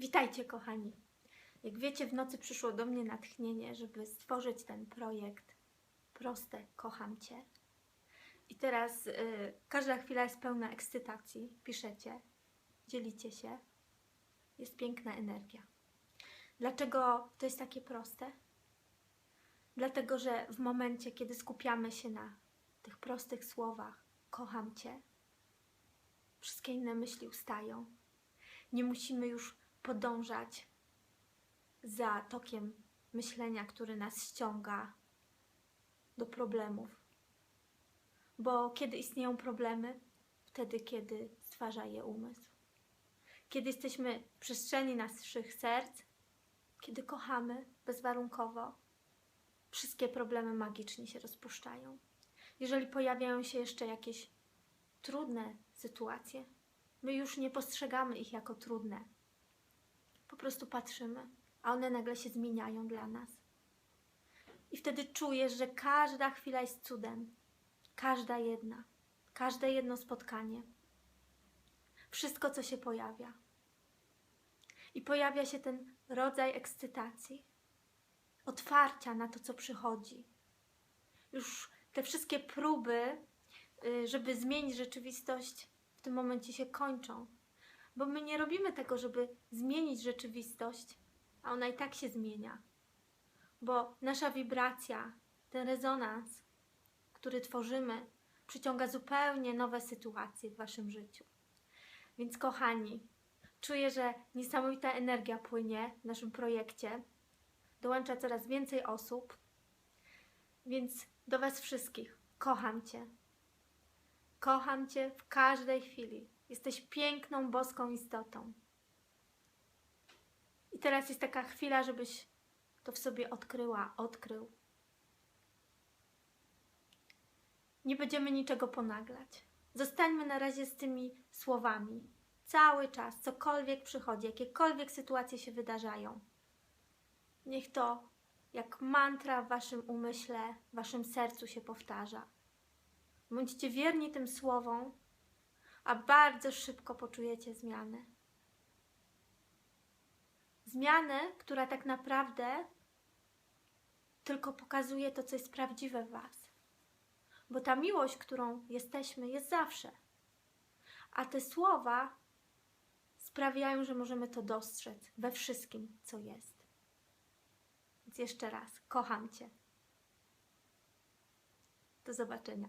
Witajcie, kochani. Jak wiecie, w nocy przyszło do mnie natchnienie, żeby stworzyć ten projekt Proste, kocham Cię. I teraz y, każda chwila jest pełna ekscytacji. Piszecie, dzielicie się. Jest piękna energia. Dlaczego to jest takie proste? Dlatego, że w momencie, kiedy skupiamy się na tych prostych słowach, kocham Cię, wszystkie inne myśli ustają. Nie musimy już podążać za tokiem myślenia, który nas ściąga do problemów. Bo kiedy istnieją problemy? Wtedy, kiedy stwarza je umysł. Kiedy jesteśmy w przestrzeni naszych serc, kiedy kochamy bezwarunkowo, wszystkie problemy magicznie się rozpuszczają. Jeżeli pojawiają się jeszcze jakieś trudne sytuacje, my już nie postrzegamy ich jako trudne. Prostu patrzymy, a one nagle się zmieniają dla nas. I wtedy czujesz, że każda chwila jest cudem. Każda jedna. Każde jedno spotkanie. Wszystko, co się pojawia. I pojawia się ten rodzaj ekscytacji, otwarcia na to, co przychodzi. Już te wszystkie próby, y, żeby zmienić rzeczywistość, w tym momencie się kończą. Bo my nie robimy tego, żeby zmienić rzeczywistość, a ona i tak się zmienia. Bo nasza wibracja, ten rezonans, który tworzymy, przyciąga zupełnie nowe sytuacje w waszym życiu. Więc kochani, czuję, że niesamowita energia płynie w naszym projekcie. Dołącza coraz więcej osób. Więc do Was wszystkich kocham Cię. Kocham Cię w każdej chwili. Jesteś piękną, boską istotą. I teraz jest taka chwila, żebyś to w sobie odkryła, odkrył. Nie będziemy niczego ponaglać. Zostańmy na razie z tymi słowami. Cały czas, cokolwiek przychodzi, jakiekolwiek sytuacje się wydarzają. Niech to jak mantra w waszym umyśle, w waszym sercu się powtarza. Bądźcie wierni tym słowom, a bardzo szybko poczujecie zmianę. Zmianę, która tak naprawdę tylko pokazuje to, co jest prawdziwe w Was. Bo ta miłość, którą jesteśmy, jest zawsze. A te słowa sprawiają, że możemy to dostrzec we wszystkim, co jest. Więc jeszcze raz, kocham Cię. Do zobaczenia.